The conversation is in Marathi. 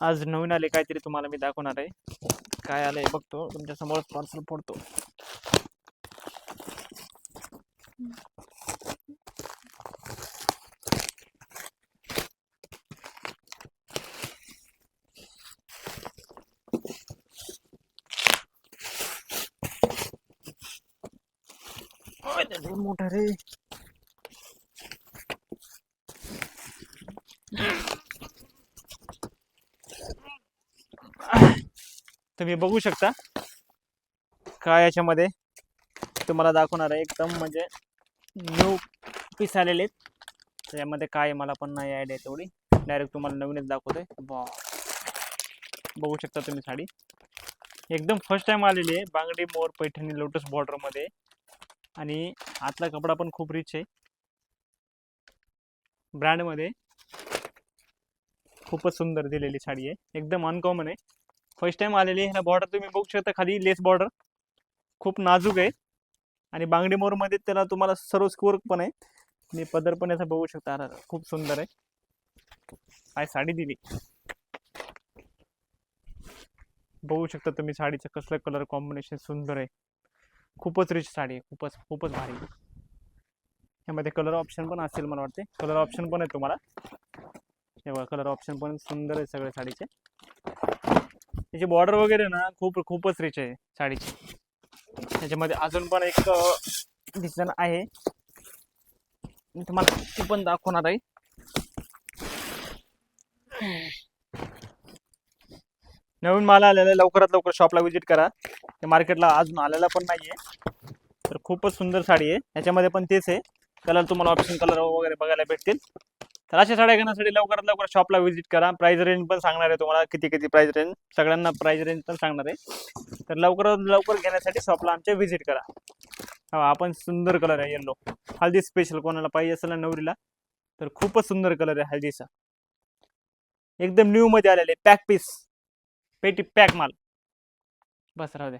आज नवीन आले काहीतरी तुम्हाला मी दाखवणार आहे. काय आलंय बघतो. तुमच्यासमोर पार्सल फोडतो. मोठा रे. तुम्ही बघू शकता. काय याच्यामध्ये? तुम्हाला दाखवणार आहे एकदम म्हणजे न्यू पीस आलेले आहेत. त्याच्यामध्ये काय आहे मला पण नाही आयडिया तेवढी. डायरेक्ट तुम्हाला नवीनच दाखवतोय. बा. बघू शकता तुम्ही साडी. एकदम फर्स्ट टाइम आलेली आहे. बांगडी मोर पैठणी लोटस बॉर्डरमध्ये आणि आतला कपडा पण खूप रिच आहे. ब्रँडमध्ये खूपच सुंदर दिलेली साडी आहे. एकदम अनकॉमन आहे. फर्स्ट टाइम आलेली ह्याला बॉर्डर तुम्ही बघू शकता खाली लेस बॉर्डर खूप नाजूक आहे. आणि बांगडी मोरमध्ये त्याला तुम्हाला सर्व स्कोर पण आहे. आणि पदर पण याचा बघू शकता. खूप सुंदर आहे. काय साडी दिली? बघू शकता तुम्ही साडीचं कसलं कलर कॉम्बिनेशन सुंदर आहे. खूपच रिच साडी आहे. खूपच खूपच भारी. यामध्ये कलर ऑप्शन पण असेल मला वाटते. कलर ऑप्शन पण आहे तुम्हाला. हे बघा कलर ऑप्शन पण सुंदर आहे सगळ्या साडीचे. त्याची बॉर्डर वगैरे ना खूप खूपच रिच आहे साडीची. त्याच्यामध्ये अजून पण एक डिझाईन आहे. मी तुम्हाला ती पण दाखवणार आहे. नवीन माल आलेला आहे. लवकरात लवकर शॉपला व्हिजिट करा. ते मार्केटला अजून आलेला पण नाहीये. तर खूपच सुंदर साडी आहे. याच्यामध्ये पण तेच आहे. कलर तुम्हाला ऑप्शन कलर वगैरे बघायला भेटतील. तर अशा साड्या घेण्यासाठी लवकरात लवकर शॉपला व्हिजिट करा. प्राइस रेंज पण सांगणार आहे तुम्हाला. किती किती प्राइस रेंज सगळ्यांना प्राइस रेंज पण सांगणार आहे. तर लवकरात लवकर घेण्यासाठी शॉपला आमच्या व्हिजिट करा. हा आपण सुंदर कलर आहे येल्लो हल्दी स्पेशल कोणाला पाहिजे असेल ना नवरीला तर खूपच सुंदर कलर आहे हल्दीचा एकदम न्यू मध्ये आलेले पॅक पीस पेटी पॅक माल. बस राहू द्या